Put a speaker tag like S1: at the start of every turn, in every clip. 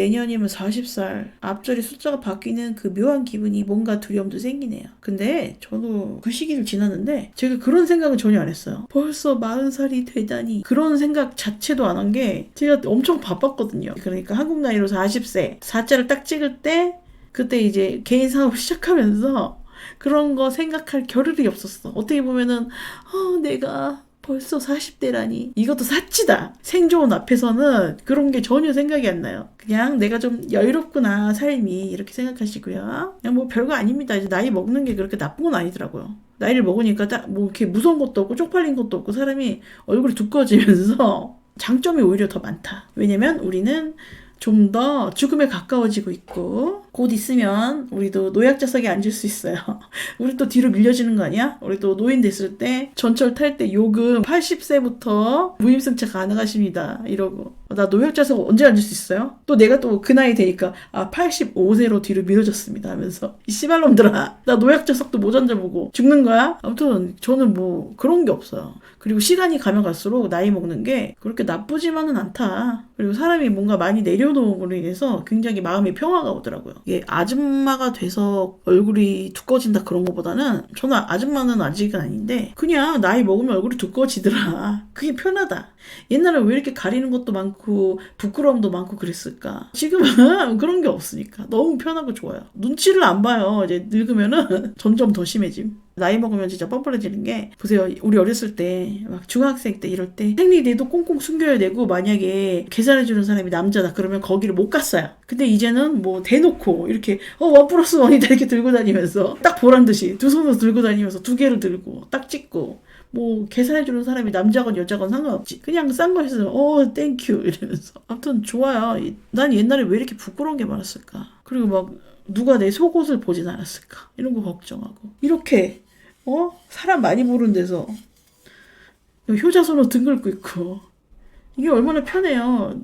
S1: 내년이면 40살 앞자리 숫자가 바뀌는 그 묘한 기분이 뭔가 두려움도 생기네요. 근데 저도 그 시기를 지났는데 제가 그런 생각은 전혀 안 했어요. 벌써 40살이 되다니 그런 생각 자체도 안 한 게 제가 엄청 바빴거든요. 그러니까 한국 나이로 40세 4자를 딱 찍을 때 그때 이제 개인 사업을 시작하면서 그런 거 생각할 겨를이 없었어. 어떻게 보면은 어, 내가 벌써 40대라니. 이것도 사치다. 생존 앞에서는 그런 게 전혀 생각이 안 나요. 그냥 내가 좀 여유롭구나, 삶이. 이렇게 생각하시고요. 그냥 뭐 별거 아닙니다. 이제 나이 먹는 게 그렇게 나쁜 건 아니더라고요. 나이를 먹으니까 딱 뭐 이렇게 무서운 것도 없고 쪽팔린 것도 없고 사람이 얼굴이 두꺼워지면서 장점이 오히려 더 많다. 왜냐면 우리는 좀 더 죽음에 가까워지고 있고 곧 있으면 우리도 노약자석에 앉을 수 있어요. 우리 또 뒤로 밀려지는 거 아니야? 우리 또 노인 됐을 때 전철 탈 때 요금 80세부터 무임승차 가능하십니다. 이러고 나 노약자석 언제 앉을 수 있어요? 또 내가 또 그 나이 되니까 아 85세로 뒤로 밀어졌습니다 하면서 이 씨발놈들아 나 노약자석도 못 앉아보고 죽는 거야? 아무튼 저는 뭐 그런 게 없어요. 그리고 시간이 가면 갈수록 나이 먹는 게 그렇게 나쁘지만은 않다. 그리고 사람이 뭔가 많이 내려놓음으로 인해서 굉장히 마음의 평화가 오더라고요. 이게 아줌마가 돼서 얼굴이 두꺼워진다 그런 것보다는 저는 아줌마는 아직은 아닌데 그냥 나이 먹으면 얼굴이 두꺼워지더라. 그게 편하다. 옛날에 왜 이렇게 가리는 것도 많고 부끄러움도 많고 그랬을까? 지금은 그런 게 없으니까 너무 편하고 좋아요. 눈치를 안 봐요. 이제 늙으면은 점점 더 심해짐. 나이 먹으면 진짜 뻔뻔해지는 게 보세요. 우리 어렸을 때 막 중학생 때 이럴 때 생리대도 꽁꽁 숨겨야 되고 만약에 계산해 주는 사람이 남자다 그러면 거기를 못 갔어요. 근데 이제는 뭐 대놓고 이렇게 어원 플러스 원이다 이렇게 들고 다니면서 딱 보란 듯이 두 손으로 들고 다니면서 두 개를 들고 딱 찍고 뭐 계산해 주는 사람이 남자건 여자건 상관없지. 그냥 싼거 있으면 어 땡큐 이러면서. 아무튼 좋아요. 이- 난 옛날에 왜 이렇게 부끄러운 게 많았을까? 그리고 막 누가 내 속옷을 보진 않았을까? 이런 거 걱정하고. 이렇게 어 사람 많이 보는 데서 효자손으로 등 긁고 있고 이게 얼마나 편해요.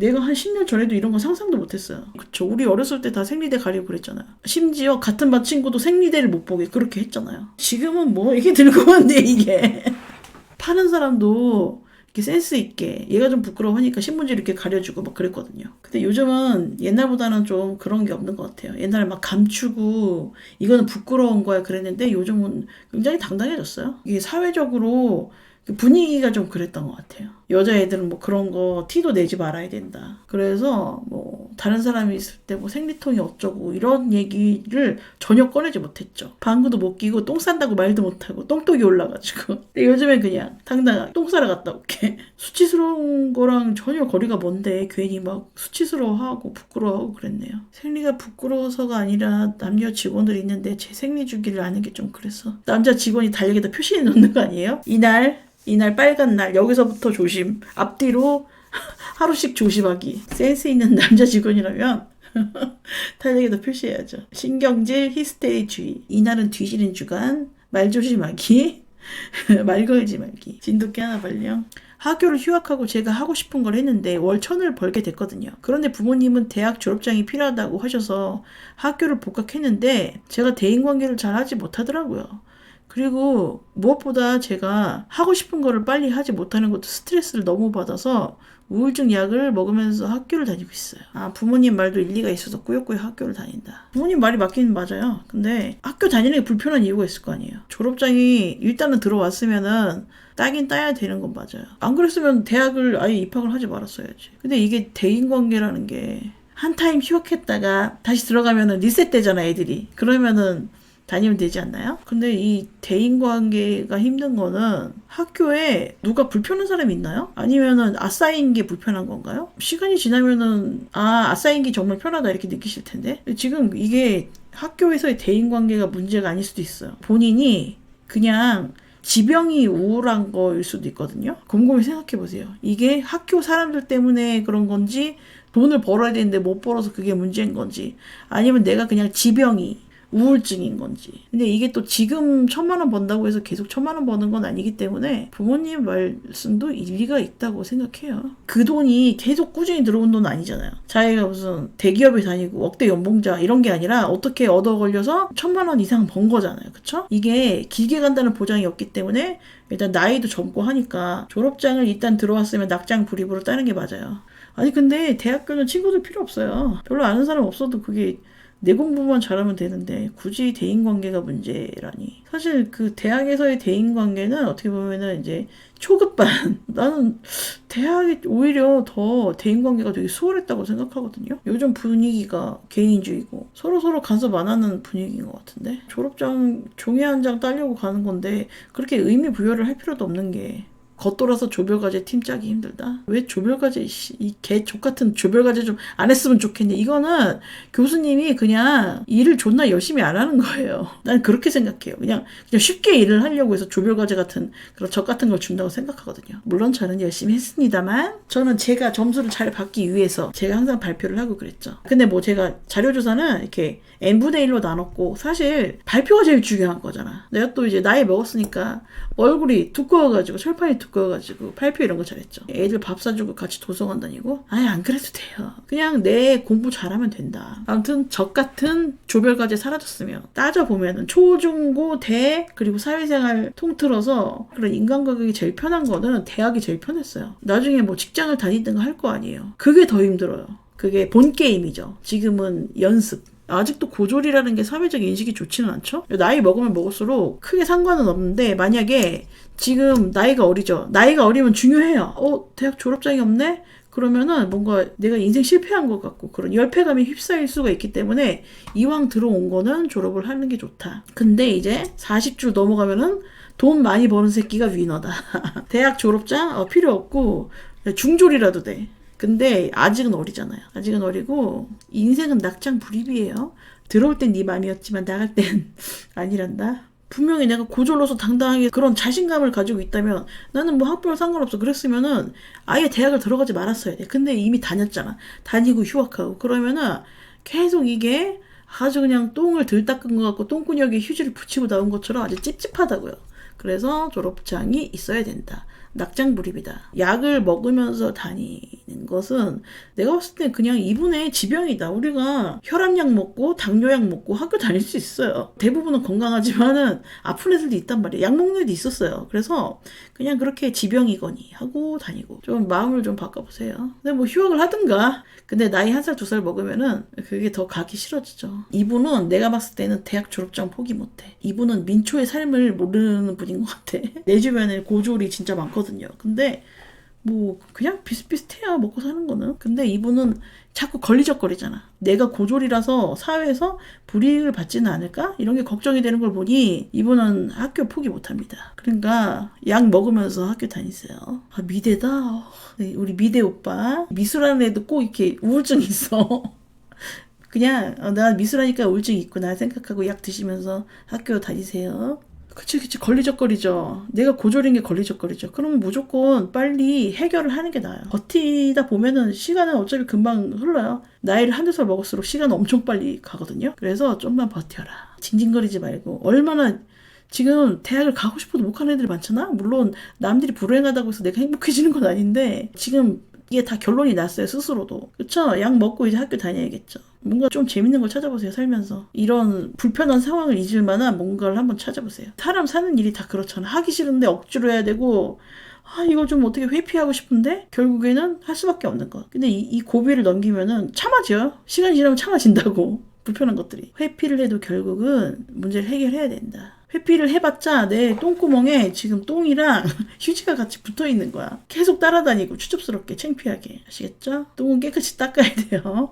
S1: 내가 한 10년 전에도 이런 거 상상도 못했어요. 그쵸. 우리 어렸을 때 다 생리대 가리고 그랬잖아요. 심지어 같은 반 친구도 생리대를 못 보게 그렇게 했잖아요. 지금은 뭐 이게 들고 왔는데 이게. 파는 사람도 이렇게 센스 있게 얘가 좀 부끄러워하니까 신문지 이렇게 가려주고 막 그랬거든요. 근데 요즘은 옛날보다는 좀 그런 게 없는 것 같아요. 옛날에 막 감추고 이거는 부끄러운 거야 그랬는데 요즘은 굉장히 당당해졌어요. 이게 사회적으로 그 분위기가 좀 그랬던 것 같아요. 여자애들은 뭐 그런 거 티도 내지 말아야 된다. 그래서 뭐 다른 사람이 있을 때 뭐 생리통이 어쩌고 이런 얘기를 전혀 꺼내지 못했죠. 방구도 못 끼고 똥 싼다고 말도 못하고 똥독이 올라가지고. 근데 요즘엔 그냥 당당하게 똥 싸러 갔다 올게. 수치스러운 거랑 전혀 거리가 먼데 괜히 막 수치스러워하고 부끄러워하고 그랬네요. 생리가 부끄러워서가 아니라 남녀 직원들이 있는데 제 생리 주기를 아는 게 좀 그래서 남자 직원이 달력에다 표시해 놓는 거 아니에요? 이날 이날 빨간 날 여기서부터 조심. 앞뒤로 하루씩 조심하기. 센스 있는 남자 직원이라면 달력에다 표시해야죠. 신경질 히스테리주의. 이날은 뒤지는 주간 말 조심하기 말 걸지 말기. 진돗개 하나 발령. 학교를 휴학하고 제가 하고 싶은 걸 했는데 월 천을 벌게 됐거든요. 그런데 부모님은 대학 졸업장이 필요하다고 하셔서 학교를 복학했는데 제가 대인관계를 잘 하지 못하더라고요. 그리고 무엇보다 제가 하고 싶은 거를 빨리 하지 못하는 것도 스트레스를 너무 받아서 우울증 약을 먹으면서 학교를 다니고 있어요. 아, 부모님 말도 일리가 있어서 꾸역꾸역 학교를 다닌다. 부모님 말이 맞긴 맞아요. 근데 학교 다니는 게 불편한 이유가 있을 거 아니에요. 졸업장이 일단은 들어왔으면은 따긴 따야 되는 건 맞아요. 안 그랬으면 대학을 아예 입학을 하지 말았어야지. 근데 이게 대인관계라는 게 한 타임 휴학했다가 다시 들어가면은 리셋되잖아, 애들이. 그러면은 다니면 되지 않나요? 근데 이 대인 관계가 힘든 거는 학교에 누가 불편한 사람이 있나요? 아니면은 아싸인 게 불편한 건가요? 시간이 지나면은 아 아싸인 게 정말 편하다 이렇게 느끼실 텐데 지금 이게 학교에서의 대인 관계가 문제가 아닐 수도 있어요. 본인이 그냥 지병이 우울한 거일 수도 있거든요. 곰곰이 생각해 보세요. 이게 학교 사람들 때문에 그런 건지 돈을 벌어야 되는데 못 벌어서 그게 문제인 건지 아니면 내가 그냥 지병이 우울증인 건지. 근데 이게 또 지금 천만 원 번다고 해서 계속 천만 원 버는 건 아니기 때문에 부모님 말씀도 일리가 있다고 생각해요. 그 돈이 계속 꾸준히 들어온 돈 아니잖아요. 자기가 무슨 대기업에 다니고 억대 연봉자 이런 게 아니라 어떻게 얻어 걸려서 천만 원 이상 번 거잖아요. 그쵸? 이게 길게 간다는 보장이 없기 때문에 일단 나이도 젊고 하니까 졸업장을 일단 들어왔으면 낙장 불입으로 따는 게 맞아요. 아니 근데 대학교는 친구들 필요 없어요. 별로 아는 사람 없어도 그게 내 공부만 잘하면 되는데 굳이 대인관계가 문제라니. 사실 그 대학에서의 대인관계는 어떻게 보면은 이제 초급반. 나는 대학이 오히려 더 대인관계가 되게 수월했다고 생각하거든요. 요즘 분위기가 개인주의고 서로 서로 간섭 안 하는 분위기인 것 같은데 졸업장 종이 한 장 따려고 가는 건데 그렇게 의미 부여를 할 필요도 없는 게 겉돌아서 조별과제 팀 짜기 힘들다. 왜 조별과제 이개 족 같은 조별과제 좀 안 했으면 좋겠니? 이거는 교수님이 그냥 일을 존나 열심히 안 하는 거예요. 난 그렇게 생각해요. 그냥 그냥 쉽게 일을 하려고 해서 조별과제 같은 그런 적 같은 걸 준다고 생각하거든요. 물론 저는 열심히 했습니다만 저는 제가 점수를 잘 받기 위해서 제가 항상 발표를 하고 그랬죠. 근데 뭐 제가 자료조사는 이렇게 n분의 1로 나눴고 사실 발표가 제일 중요한 거잖아. 내가 또 이제 나이 먹었으니까 얼굴이 두꺼워가지고 철판이 두꺼워가지고 발표 이런 거 잘했죠. 애들 밥 사주고 같이 도서관 다니고 아예 안 그래도 돼요. 그냥 내 공부 잘하면 된다. 아무튼 적 같은 조별과제 사라졌으면 따져보면은 초중고 대 그리고 사회생활 통틀어서 그런 인간관계가 제일 편한 거는 대학이 제일 편했어요. 나중에 뭐 직장을 다니든가 할 거 아니에요. 그게 더 힘들어요. 그게 본 게임이죠. 지금은 연습. 아직도 고졸이라는 게 사회적 인식이 좋지는 않죠? 나이 먹으면 먹을수록 크게 상관은 없는데, 만약에 지금 나이가 어리죠? 나이가 어리면 중요해요. 어, 대학 졸업장이 없네? 그러면은 뭔가 내가 인생 실패한 것 같고 그런 열패감이 휩싸일 수가 있기 때문에 이왕 들어온 거는 졸업을 하는 게 좋다. 근데 이제 40줄 넘어가면은 돈 많이 버는 새끼가 위너다. 대학 졸업장 어, 필요 없고 중졸이라도 돼. 근데 아직은 어리잖아요. 아직은 어리고 인생은 낙장 불입이에요. 들어올 땐 네 맘이었지만 나갈 땐 아니란다. 분명히 내가 고졸로서 당당하게 그런 자신감을 가지고 있다면 나는 뭐 학벌 상관없어 그랬으면은 아예 대학을 들어가지 말았어야 돼. 근데 이미 다녔잖아. 다니고 휴학하고 그러면은 계속 이게 아주 그냥 똥을 들 닦은 것 같고 똥구녕에 휴지를 붙이고 나온 것처럼 아주 찝찝하다고요. 그래서 졸업장이 있어야 된다. 낙장불입이다. 약을 먹으면서 다니는 것은 내가 봤을 때 그냥 이분의 지병이다. 우리가 혈압약 먹고 당뇨약 먹고 학교 다닐 수 있어요. 대부분은 건강하지만은 아픈 애들도 있단 말이에요. 약 먹는 애도 있었어요. 그래서 그냥 그렇게 지병이거니 하고 다니고 좀 마음을 좀 바꿔보세요. 근데 뭐 휴학을 하든가 근데 나이 한 살 두 살 먹으면은 그게 더 가기 싫어지죠. 이분은 내가 봤을 때는 대학 졸업장 포기 못해. 이분은 민초의 삶을 모르는 분인 것 같아. 내 주변에 고졸이 진짜 많거든 요. 근데 뭐 그냥 비슷비슷해요 먹고 사는 거는. 근데 이분은 자꾸 걸리적거리잖아. 내가 고졸이라서 사회에서 불이익을 받지는 않을까? 이런 게 걱정이 되는 걸 보니 이분은 학교 포기 못합니다. 그러니까 약 먹으면서 학교 다니세요. 아 미대다. 네, 우리 미대 오빠. 미술하는 애도 꼭 이렇게 우울증 있어. 그냥 어, 나 미술하니까 우울증 있구나 생각하고 약 드시면서 학교 다니세요 그치 그치. 걸리적거리죠. 내가 고졸인 게 걸리적거리죠. 그러면 무조건 빨리 해결을 하는 게 나아요. 버티다 보면은 시간은 어차피 금방 흘러요. 나이를 한두 살 먹을수록 시간은 엄청 빨리 가거든요. 그래서 좀만 버텨라. 징징거리지 말고. 얼마나 지금 대학을 가고 싶어도 못 가는 애들이 많잖아? 물론 남들이 불행하다고 해서 내가 행복해지는 건 아닌데 지금 이게 다 결론이 났어요 스스로도. 그쵸? 약 먹고 이제 학교 다녀야겠죠. 뭔가 좀 재밌는 걸 찾아보세요 살면서. 이런 불편한 상황을 잊을 만한 뭔가를 한번 찾아보세요. 사람 사는 일이 다 그렇잖아. 하기 싫은데 억지로 해야 되고 아 이거 좀 어떻게 회피하고 싶은데? 결국에는 할 수밖에 없는 것. 근데 이, 이 고비를 넘기면은 참아져 시간이 지나면 참아진다고. 불편한 것들이. 회피를 해도 결국은 문제를 해결해야 된다 회피를 해봤자 내 똥구멍에 지금 똥이랑 휴지가 같이 붙어 있는 거야. 계속 따라다니고 추접스럽게 창피하게 아시겠죠? 똥은 깨끗이 닦아야 돼요.